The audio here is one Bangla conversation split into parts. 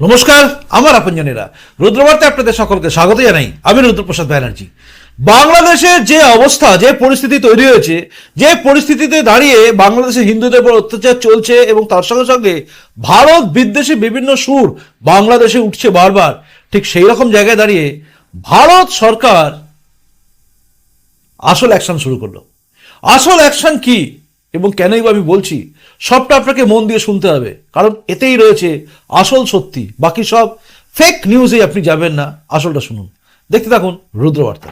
নমস্কার, আমার আপনজনেরা। রুদ্রবার্তে আপনাদের সকলকে স্বাগত জানাই। আমি রুদ্রপ্রসাদ ব্যানার্জি। বাংলাদেশের যে অবস্থা, যে পরিস্থিতি তৈরি হয়েছে, যে পরিস্থিতিতে দাঁড়িয়ে বাংলাদেশে হিন্দুদের উপর অত্যাচার চলছে এবং তার সঙ্গে সঙ্গে ভারত বিদ্বেষে বিভিন্ন সুর বাংলাদেশে উঠছে বারবার, ঠিক সেই রকম জায়গায় দাঁড়িয়ে ভারত সরকার আসল অ্যাকশন শুরু করল। আসল অ্যাকশন কি এবং কেনই আমি বলছি সবটা আপনাকে মন দিয়ে শুনতে হবে। কারণ এতেই রয়েছে আসল সত্যি। বাকি সব ফেক নিউজে আপনি যাবেন না। আসলটা শুনুন। দেখতে থাকুন রুদ্রবার্তা।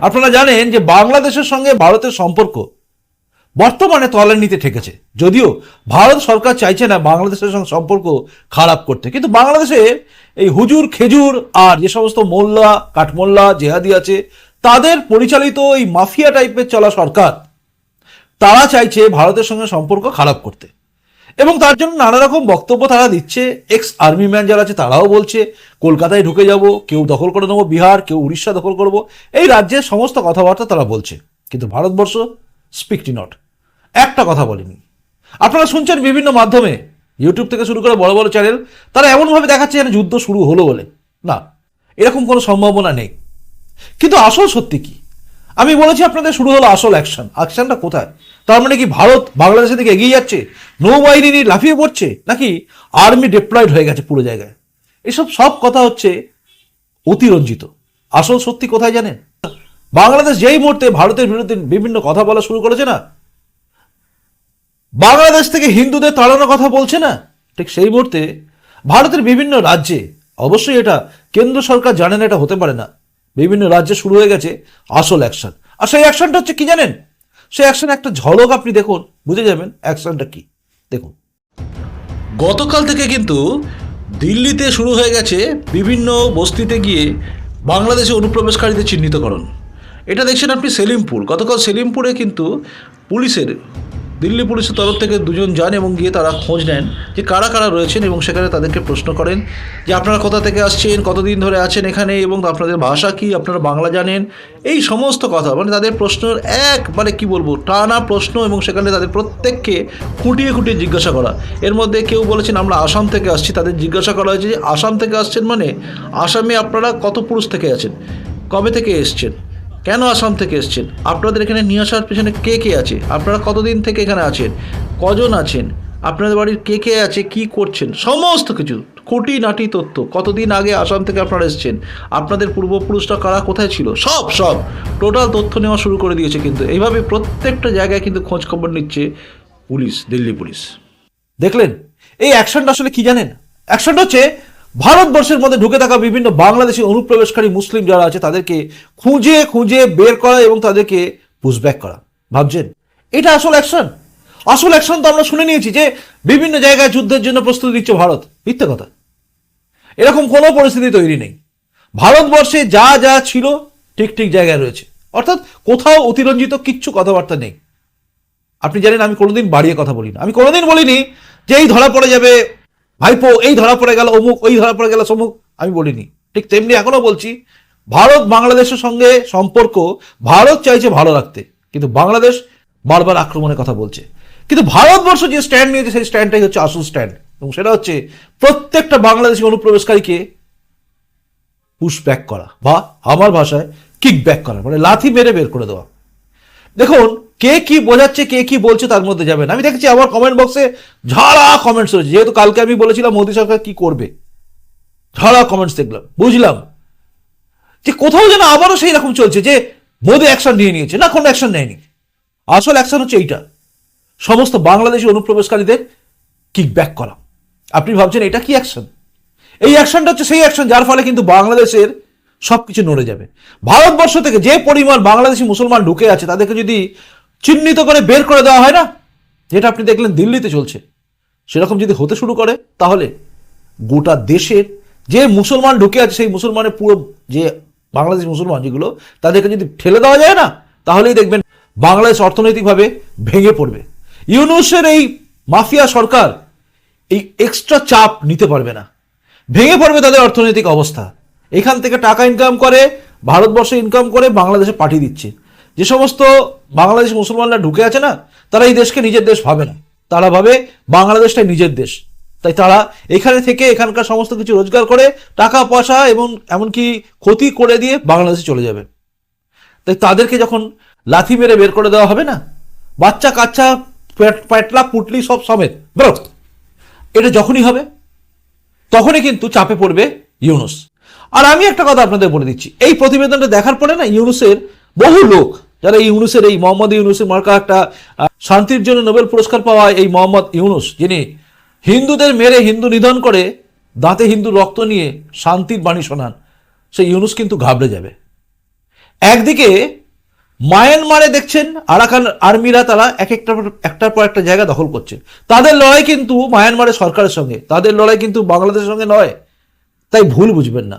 আপনারা জানেন যে বাংলাদেশের সঙ্গে ভারতের সম্পর্ক বর্তমানে তলানিতে ঠেকেছে। যদিও ভারত সরকার চাইছে না বাংলাদেশের সঙ্গে সম্পর্ক খারাপ করতে। কিন্তু বাংলাদেশে এই হুজুর, খেজুর আর যে সমস্ত মোল্লা, কাঠমোল্লা, জেহাদি আছে, তাদের পরিচালিত এই মাফিয়া টাইপের চলা সরকার তারা চাইছে ভারতের সঙ্গে সম্পর্ক খারাপ করতে। এবং তার জন্য নানা রকম বক্তব্য তারা দিচ্ছে। এক্স আর্মি ম্যান যারা আছে তারাও বলছে, কলকাতায় ঢুকে যাব, কেউ দখল করে নেব, বিহার, কেউ উড়িষ্যা দখল করব। এই রাজ্যের সমস্ত কথাবার্তা তারা বলছে। কিন্তু ভারতবর্ষ স্পিকটি নট একটা কথা বলেনি। আপনারা শুনছেন বিভিন্ন মাধ্যমে ইউটিউব থেকে শুরু করে বড় বড় চ্যানেল তারা এমনভাবে দেখাচ্ছে যেন যুদ্ধ শুরু হলো বলে। না, এরকম কোনো সম্ভাবনা নেই। কিন্তু আসল সত্যি কি? আমি বলেছি আপনাদের শুরু হলো আসল অ্যাকশন অ্যাকশনটা কোথায়? তার মানে কি ভারত বাংলাদেশের দিকে এগিয়ে যাচ্ছে? নৌবাহিনী লাফিয়ে পড়ছে? নাকি আর্মি ডিপ্লয়েড হয়ে গেছে পুরো জায়গায়? এসব সব কথা হচ্ছে অতিরঞ্জিত। আসল সত্যি কোথায় জানেন? বাংলাদেশ যেই মুহূর্তে ভারতের বিরুদ্ধে বিভিন্ন কথা বলা শুরু করেছে না, বাংলাদেশ থেকে হিন্দুদের তাড়ানোর কথা বলছে না, ঠিক সেই মুহূর্তে ভারতের বিভিন্ন রাজ্যে, অবশ্যই এটা কেন্দ্র সরকার জানে না, এটা হতে পারে না, বিভিন্ন রাজ্যে শুরু হয়ে গেছে আসল অ্যাকশন আর সেই অ্যাকশনটা হচ্ছে কি জানেন? সেই অ্যাকশন একটা ঝলক আপনি দেখুন, বুঝে যাবেন অ্যাকশনটা কি। দেখুন। গতকাল থেকে কিন্তু দিল্লিতে শুরু হয়ে গেছে বিভিন্ন বস্তিতে গিয়ে বাংলাদেশে অনুপ্রবেশকারীদের চিহ্নিতকরণ। এটা দেখছেন আপনি সেলিমপুর। গতকাল সেলিমপুরে কিন্তু পুলিশের দিল্লি পুলিশের তরফ থেকে দুজন যান এবং গিয়ে তারা খোঁজ নেন যে কারা কারা রয়েছেন এবং সেখানে তাদেরকে প্রশ্ন করেন যে আপনারা কোথা থেকে আসছেন, কতদিন ধরে আছেন এখানে এবং আপনাদের ভাষা কি, আপনারা বাংলা জানেন? এই সমস্ত কথা মানে তাদের প্রশ্নের এক মানে কি বলব, টানা প্রশ্ন এবং সেখানে তাদের প্রত্যেককে খুঁটিয়ে খুঁটিয়ে জিজ্ঞাসা করা। এর মধ্যে কেউ বলেছেন, আমরা আসাম থেকে আসছি। তাদের জিজ্ঞাসা করা হয়েছে যে, আসাম থেকে আসছেন মানে? আসামে আপনারা কত পুরুষ থেকে আছেন? কবে থেকে এসছেন? কেন আসাম থেকে এসছেন? আপনাদের এখানে নিয়ে আসার পেছনে কে কে আছে? আপনারা কতদিন থেকে এখানে আছেন? কজন আছেন? আপনাদের বাড়ির কে কে আছে? কি করছেন? সমস্ত কিছু কোটি নাটি তথ্য। কতদিন আগে আসাম থেকে আপনারা এসেছেন? আপনাদের পূর্বপুরুষরা কারা, কোথায় ছিল? সব সব। টোটাল তথ্য নেওয়া শুরু করে দিয়েছে কিন্তু। এইভাবে প্রত্যেকটা জায়গায় কিন্তু খোঁজ খবর নিচ্ছে পুলিশ, দিল্লি পুলিশ। দেখলেন? এই অ্যাকশনটা আসলে কি জানেন? অ্যাকশনটা হচ্ছে ভারতবর্ষের মধ্যে ঢুকে থাকা বিভিন্ন বাংলাদেশি অনুপ্রবেশকারী মুসলিম যারা আছে, তাদেরকে খুঁজে খুঁজে বের করা এবং তাদেরকে পুশব্যাক করা। ভাবছেন? এটা আসল অ্যাকশন আসল অ্যাকশন তো আমরা শুনে নিয়েছি যে বিভিন্ন জায়গায় যুদ্ধের জন্য প্রস্তুতি দিচ্ছে ভারত। মিথ্যে কথা। এরকম কোনো পরিস্থিতি তৈরি নেই। ভারতবর্ষে যা যা ছিল ঠিক ঠিক জায়গায় রয়েছে। অর্থাৎ কোথাও অতিরঞ্জিত কিচ্ছু কথাবার্তা নেই। আপনি জানেন আমি কোনোদিন বাড়িয়ে কথা বলি না আমি কোনোদিন বলিনি যে এই ধরা পড়ে যাবে ভাইপো, এই ধরা পড়ে গেল অমুক, ওই ধরা পড়ে গেল সমুক। আমি বলিনি। ঠিক তেমনি এখনও বলছি, ভারত বাংলাদেশের সঙ্গে সম্পর্ক, ভারত চাইছে ভালো রাখতে। কিন্তু বাংলাদেশ বারবার আক্রমণের কথা বলছে। কিন্তু ভারতবর্ষ যে স্ট্যান্ড নিয়েছে, সেই স্ট্যান্ডটাই হচ্ছে আসল স্ট্যান্ড এবং সেটা হচ্ছে প্রত্যেকটা বাংলাদেশি অনুপ্রবেশকারীকে পুশ ব্যাক করা বা আমার ভাষায় কিক ব্যাক করা মানে লাথি মেরে বের করে দেওয়া। দেখুন কে কি বোঝাচ্ছে, কে কি বলছে তার মধ্যে যাবেন আমি দেখছি আমার কমেন্ট বক্সে ঝাড়া কমেন্টস রয়েছে। যেহেতু কালকে আমি বলেছিলাম মোদী সরকার কি করবে, ঝাড়া কমেন্টস দেখলাম, বুঝলাম যে কোথাও যেন আবারও সেই রকম চলছে যে মোদী অ্যাকশন নিয়ে নিয়েছে। না, কোনো অ্যাকশন নেয়নি। আসল অ্যাকশন হচ্ছে এইটা। সমস্ত বাংলাদেশি অনুপ্রবেশকারীদের কিক ব্যাক করা। আপনি ভাবছেন এটা কি অ্যাকশন এই অ্যাকশনটা হচ্ছে সেই অ্যাকশন যার ফলে কিন্তু বাংলাদেশের সবকিছু নড়ে যাবে। ভারতবর্ষ থেকে যে পরিমাণ বাংলাদেশি মুসলমান ঢুকে আছে, তাদেরকে যদি চিহ্নিত করে বের করে দেওয়া হয় না? যেটা আপনি দেখলেন দিল্লিতে চলছে। সেরকম যদি হতে শুরু করে, তাহলে গোটা দেশের যে মুসলমান ঢুকে আছে, সেই মুসলমানের পুরো যে বাংলাদেশ মুসলমান যেগুলো, তাদেরকে যদি ঠেলে দেওয়া যায় না, তাহলেই দেখবেন বাংলাদেশ অর্থনৈতিকভাবে ভেঙে পড়বে। ইউনুসের এই মাফিয়া সরকার এই এক্সট্রা চাপ নিতে পারবে না। ভেঙে পড়বে তাদের অর্থনৈতিক অবস্থা। এখান থেকে টাকা ইনকাম করে, ভারতবর্ষে ইনকাম করে বাংলাদেশে পাঠিয়ে দিচ্ছে। যে সমস্ত বাংলাদেশি মুসলমানরা ঢুকে আছে না, তারা এই দেশকে নিজের দেশ ভাবে না। তারা ভাবে বাংলাদেশটাই নিজের দেশ। তাই তারা এখানে থেকে এখানকার সমস্ত কিছু রোজগার করে টাকা, পয়সা এবং এমনকি ক্ষতি করে দিয়ে বাংলাদেশে চলে যাবে। তাই তাদেরকে যখন লাথি মেরে বের করে দেওয়া হবে না, বাচ্চা, কাচ্চা প্যাটলা পেটলা সব সমেত, বেরো। এটা যখনই হবে, তখনই কিন্তু চাপে পড়বে ইউনুস। আর আমি একটা কথা আপনাদের বলে দিচ্ছি। এই প্রতিবেদনটা দেখার পরে না, ইউনুসের বহু লোক, যারা এই ইউনুসের এই মোহাম্মদ ইউনুসের মার্কা একটা শান্তির জন্য নোবেল পুরস্কার পাওয়া এই মোহাম্মদ ইউনুস, যিনি হিন্দুদের মেরে হিন্দু নিধন করে দাঁতে হিন্দু রক্ত নিয়ে শান্তির বাণী শোনান সেই ইউনুস কিন্তু ঘাবড়ে যাবে। একদিকে মায়ানমারে দেখছেন, আরাকান আর্মিরা তারা এক একটা একটার পর একটা জায়গা দখল করছে। তাদের লড়াই কিন্তু মায়ানমারের সরকারের সঙ্গে, তাদের লড়াই কিন্তু বাংলাদেশের সঙ্গে নয়। তাই ভুল বুঝবেন না।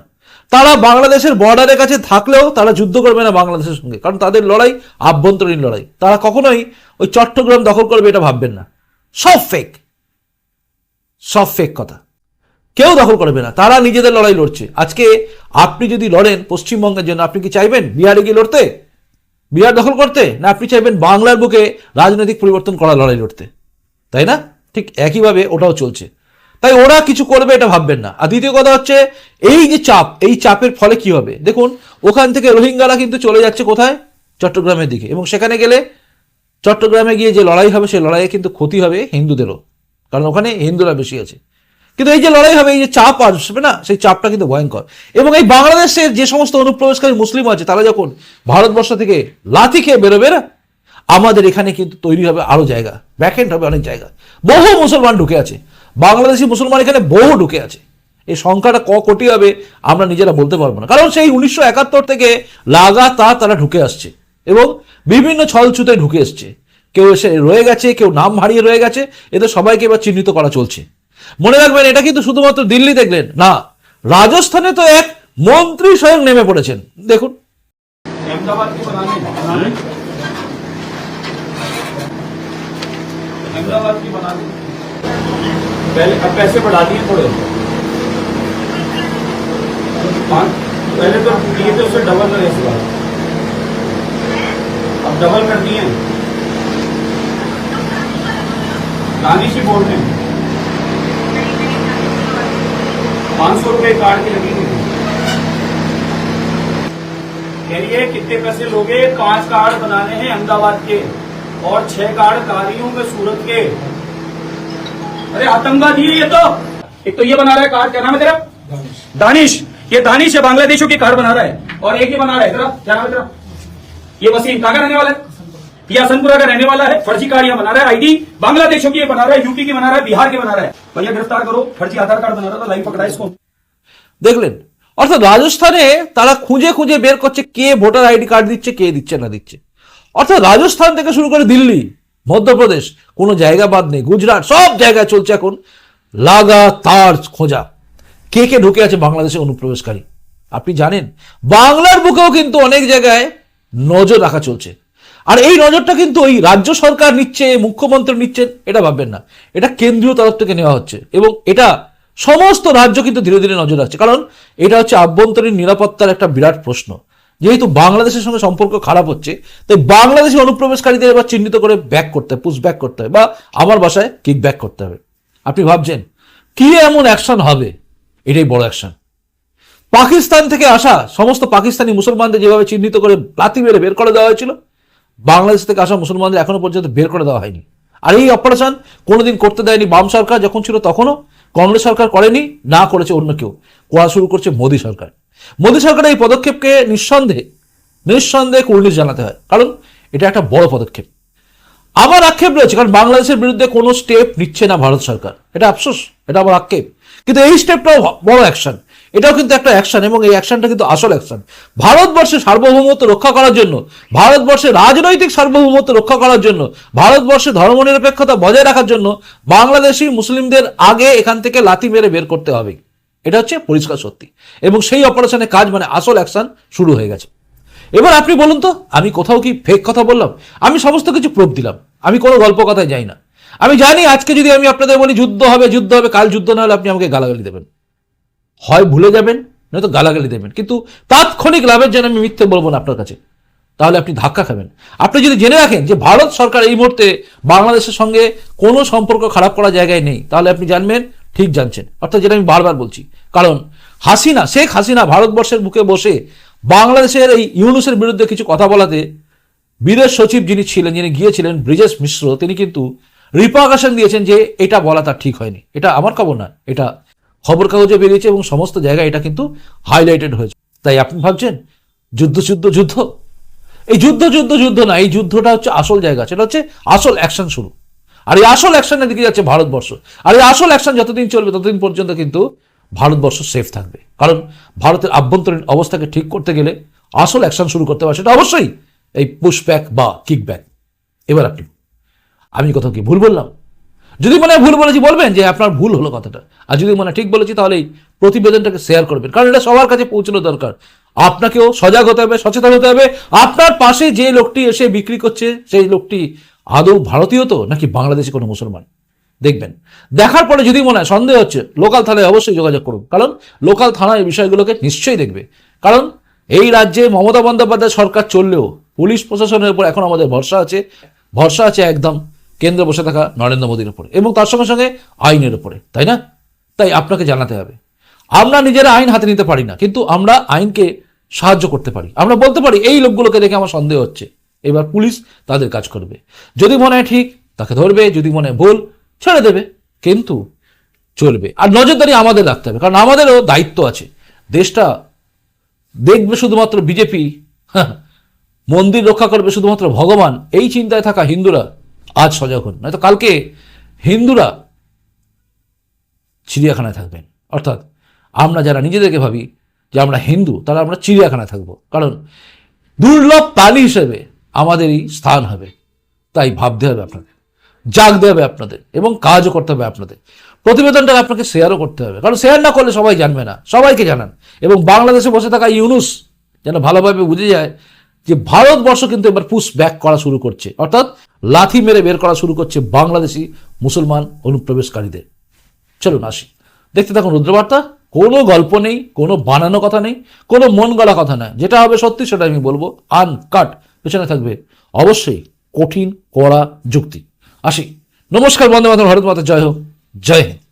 তারা বাংলাদেশের বর্ডারের কাছে থাকলেও তারা যুদ্ধ করবে না বাংলাদেশের সঙ্গে। কারণ তাদের লড়াই আভ্যন্তরীণ লড়াই। তারা কখনোই ওই চট্টগ্রাম দখল করবে এটা ভাববেন না। সব ফেক সব ফেক কথা। কেউ দখল করবে না। তারা নিজেদের লড়াই লড়ছে। আজকে আপনি যদি লড়েন পশ্চিমবঙ্গের জন্য, আপনি কি চাইবেন বিহারে গিয়ে লড়তে? বিহার দখল করতে? না, আপনি চাইবেন বাংলার বুকে রাজনৈতিক পরিবর্তন করা, লড়াই লড়তে? তাই না? ঠিক একইভাবে ওটাও চলছে। তাই ওরা কিছু করবে এটা ভাববেন না। আর দ্বিতীয় কথা হচ্ছে, এই যে চাপ, এই চাপের ফলে কি হবে? দেখুন, ওখান থেকে রোহিঙ্গারা কিন্তু চলে যাচ্ছে কোথায়? চট্টগ্রামের দিকে। এবং সেখানে গেলে চট্টগ্রামে গিয়ে যে লড়াই হবে সেই লড়াইয়ে কিন্তু ক্ষতি হবে হিন্দুদেরও। কারণ ওখানে হিন্দুরা বেশি আছে। কিন্তু এই যে লড়াই হবে, এই যে চাপ আসবে না, সেই চাপটা কিন্তু ভয়ঙ্কর। এবং এই বাংলাদেশের যে সমস্ত অনুপ্রবেশকারী মুসলিম আছে, তারা যখন ভারতবর্ষ থেকে লাথি খেয়ে বেরোবে না, আমাদের এখানে কিন্তু তৈরি হবে আরও জায়গা ব্যাকেন্ড হবে অনেক জায়গা। বহু মুসলমান ঢুকে আছে। বাংলাদেশি মুসলমান এখানে বহু ঢুকে আছে এই সংখ্যাটা ক কোটি হবে আমরা নিজেরা বলতে পারবো না কারণ সেই উনিশশো একাত্তর থেকে লাগাতার তারা ঢুকে আসছে এবং বিভিন্ন ছলছুতে ঢুকে এসছে কেউ এসে রয়ে গেছে কেউ নাম হারিয়ে রয়ে গেছে এদের সবাইকে এবার চিহ্নিত করা চলছে মনে রাখবেন এটা কিন্তু শুধুমাত্র দিল্লি দেখলেন না রাজস্থানে তো এক মন্ত্রী স্বয়ং নেমে পড়েছেন দেখুন अहमदाबाद की बनाने बनाने अहमदाबाद की बना दी पहले अब पैसे बढ़ा दिए थोड़े। पहले तो दिए थे, उससे डबल करे इस बार। अब डबल कर दिए दानिश ही बोल रहे हैं। पाँच सौ रुपये कार्ड की लगेगी कहिए कितने पैसे लोगे? पाँच कार्ड बनाने हैं अहमदाबाद के और छह कार्ड कारियों में सूरत के। अरे आतंकवादी है ये तो एक तो ये बना रहा है कार्ड क्या नाम है तेरा दानिश ये दानिश है बांग्लादेशों की कार्ड बना रहा है और एक ही बना रहा है तेरा क्या नाम है तेरा ये वसीम कहाँ का रहने वाला है ये हसनपुरा का रहने वाला है फर्जी कार्ड यहाँ बना रहा है आईडी बांग्लादेशों की ये बना रहा है यूपी की बना रहा है बिहार की बना रहा है भैया गिरफ्तार करो फर्जी आधार कार्ड बना रहा था लाइन पकड़ा इसको দেখলেন অর্থাৎ রাজস্থানে তারা খুঁজে খুঁজে বের করছে কে ভোটার আইডি কার্ড দিচ্ছে কে দিচ্ছে না দিচ্ছে অর্থাৎ রাজস্থান থেকে শুরু করে দিল্লি মধ্যপ্রদেশ, কোনো জায়গা বাদ নেই। গুজরাট, সব জায়গায় চলছে এখন লাগাতার খোঁজা। কে কে ঢুকে আছে বাংলাদেশে অনুপ্রবেশকারী? আপনি জানেন? বাংলার বুকেও কিন্তু অনেক জায়গায় নজর রাখা চলছে। আর এই নজরটা কিন্তু ওই রাজ্য সরকার নিচ্ছে, মুখ্যমন্ত্রী নিচ্ছেন, এটা ভাববেন না। এটা কেন্দ্রীয় তরফ থেকে নেওয়া হচ্ছে এবং এটা সমস্ত রাজ্য কিন্তু ধীরে ধীরে নজর রাখছে। কারণ এটা হচ্ছে আভ্যন্তরীণ নিরাপত্তার একটা বিরাট প্রশ্ন। যেহেতু বাংলাদেশের সঙ্গে সম্পর্ক খারাপ হচ্ছে, তাই বাংলাদেশি অনুপ্রবেশকারীদের এবার চিহ্নিত করে ব্যাক করতে হয় পুশ ব্যাক করতে হয় বা আমার বাসায় কিক ব্যাক করতে হবে। আপনি ভাবছেন, কি এমন অ্যাকশন হবে? এটাই বড় অ্যাকশন পাকিস্তান থেকে আসা সমস্ত পাকিস্তানি মুসলমানদের যেভাবে চিহ্নিত করে লাতি মেরে বের করে দেওয়া হয়েছিল, বাংলাদেশ থেকে আসা মুসলমানদের এখনও পর্যন্ত বের করে দেওয়া হয়নি। আর এই অপারেশন কোনোদিন করতে দেয়নি বাম সরকার, যখন ছিল তখনও কংগ্রেস সরকার করেনি, না করেছে অন্য কেউ। করা শুরু করছে মোদী সরকার। মোদী সরকারের এই পদক্ষেপকে নিঃসন্দেহে নিঃসন্দেহে কুর্নিশ জানাতে হয়। কারণ এটা একটা বড় পদক্ষেপ। আমার আক্ষেপ রয়েছে, কারণ বাংলাদেশের বিরুদ্ধে কোনো স্টেপ নিচ্ছে না ভারত সরকার। এটা আফসোস, এটা আমার আক্ষেপ। কিন্তু এই স্টেপটাও বড় অ্যাকশন এটাও কিন্তু একটা অ্যাকশন এবং এই অ্যাকশনটা কিন্তু আসল অ্যাকশন ভারতবর্ষের সার্বভৌমত্ব রক্ষা করার জন্য, ভারতবর্ষের রাজনৈতিক সার্বভৌমত্ব রক্ষা করার জন্য ভারতবর্ষে ধর্মনিরপেক্ষতা বজায় রাখার জন্য বাংলাদেশি মুসলিমদের আগে এখান থেকে লাথি মেরে বের করতে হবে। এটা হচ্ছে পরিষ্কার সত্যি। এবং সেই অপারেশনের কাজ মানে আসল অ্যাকশন শুরু হয়ে গেছে। এবার আপনি বলুন তো, আমি কোথাও কি ফেক কথা বললাম? আমি সমস্ত কিছু প্রোপ দিলাম। আমি কোনো গল্প কথায় যাই না। আমি জানি আজকে যদি আমি আপনাদের বলি যুদ্ধ হবে যুদ্ধ হবে, কাল যুদ্ধ না হলে আপনি আমাকে গালাগালি দেবেন। হয় ভুলে যাবেন, নয়তো গালাগালি দেবেন। কিন্তু তাৎক্ষণিক লাভের জন্য আমি মিথ্যে বলব না আপনার কাছে। তাহলে আপনি ধাক্কা খাবেন। আপনি যদি জেনে রাখেন যে ভারত সরকার এই মুহূর্তে বাংলাদেশের সঙ্গে কোনো সম্পর্ক খারাপ করার জায়গায় নেই, তাহলে আপনি জানবেন ঠিক জানছেন। অর্থাৎ যেটা আমি বারবার বলছি, কারণ হাসিনা, শেখ হাসিনা ভারতবর্ষের বুকে বসে বাংলাদেশের এই ইউনুসের বিরুদ্ধে কিছু কথা বলাতে বিদেশ সচিব যিনি ছিলেন, যিনি গিয়েছিলেন ব্রিজেশ মিশ্র, তিনি কিন্তু রিপাকাশন দিয়েছেন যে এটা বলা তার ঠিক হয়নি। এটা আমার খবর না, এটা খবর কাগজে বেরিয়েছে এবং সমস্ত জায়গায় এটা কিন্তু হাইলাইটেড হয়েছে। তাই আপনি ভাবছেন, যুদ্ধ যুদ্ধ যুদ্ধ? এই যুদ্ধ যুদ্ধ যুদ্ধ না, এই যুদ্ধটা হচ্ছে আসল জায়গা, সেটা হচ্ছে আসল অ্যাকশন শুরু। আর এই আসল অ্যাকশনের দিকে যাচ্ছে ভারতবর্ষ। আর এই আসল অ্যাকশন যতদিন চলবে ততদিন পর্যন্ত কিন্তু ভারতবর্ষ সেফ থাকবে। কারণ ভারতের আভ্যন্তরীণ অবস্থাকে ঠিক করতে গেলে আসল অ্যাকশন শুরু করতে হবে সেটা অবশ্যই এই পুশব্যাক বা কিকব্যাক এবার আপনি, আমি কোথাও কি ভুল বললাম? যদি মনে ভুল বলেছি বলবেন যে আপনার ভুল হলো কথাটা। আর যদি মনে ঠিক বলেছি তাহলে এই প্রতিবেদনটাকে শেয়ার করবেন। কারণ এটা সবার কাছে পৌঁছানো দরকার। আপনাকেও সজাগ হতে হবে, সচেতন হতে হবে। আপনার পাশে যে লোকটি এসে বিক্রি করছে, সেই লোকটি আদৌ ভারতীয় তো, নাকি বাংলাদেশি কোনো মুসলমান? দেখবেন। দেখার পরে যদি মনে হয় সন্দেহ হচ্ছে, লোকাল থানায় অবশ্যই যোগাযোগ করুন। কারণ লোকাল থানা এই বিষয়গুলোকে নিশ্চয়ই দেখবে। কারণ এই রাজ্যে মমতা বন্দ্যোপাধ্যায় সরকার চললেও পুলিশ প্রশাসনের উপর এখন আমাদের ভরসা আছে। ভরসা আছে একদম কেন্দ্রে বসে থাকা নরেন্দ্র মোদীর উপরে এবং তার সঙ্গে সঙ্গে আইনের উপরে, তাই না? তাই আপনাকে জানাতে হবে। আমরা নিজেরা আইন হাতে নিতে পারি না, কিন্তু আমরা আইনকে সাহায্য করতে পারি। আমরা বলতে পারি, এই লোকগুলোকে দেখে আমার সন্দেহ হচ্ছে। এবার পুলিশ তাদের কাজ করবে। যদি মনে হয় ঠিক, তাকে ধরবে, যদি মনে হয় ভুল, ছেড়ে দেবে। কিন্তু চলবে। আর নজরদারি আমাদের রাখতে হবে, কারণ আমাদেরও দায়িত্ব আছে। দেশটা দেখবে শুধুমাত্র বিজেপি মন্দির রক্ষা করবে শুধুমাত্র ভগবান, এই চিন্তায় থাকা হিন্দুরা আজ সজাগ হন। নয়তো কালকে হিন্দুরা চিড়িয়াখানায় থাকবেন। অর্থাৎ আমরা যারা নিজেদেরকে ভাবি যে আমরা হিন্দু, তারা আমরা চিড়িয়াখানায় থাকব। কারণ দুর্লভ প্রাণী হিসেবে আমাদেরই স্থান হবে। তাই ভাবতে হবে আপনাকে। জাগতে হবে আপনাদের এবং কাজও করতে হবে আপনাদের। প্রতিবেদনটা আপনাকে শেয়ারও করতে হবে। কারণ শেয়ার না করলে সবাই জানবে না। সবাইকে জানান। এবং বাংলাদেশে বসে থাকা ইউনুস যেন ভালোভাবে বুঝে যায় যে ভারতবর্ষ কিন্তু এবার পুশ ব্যাক করা শুরু করছে। অর্থাৎ লাথি মেরে বের করা শুরু করছে বাংলাদেশি মুসলমান অনুপ্রবেশকারীদের। চলুন আসি। দেখতে থাকুন রুদ্রবার্তা। কোনো গল্প নেই, কোনো বানানো কথা নেই, কোনো মন গলা কথা না যেটা হবে সত্যি সেটা আমি বলব। আনকাট পেছনে থাকবে অবশ্যই কঠিন, কড়া যুক্তি। আসি। নমস্কার, বন্দে মাতরম, ভারত মাতা, জয় হোক। জয় হিন্দ।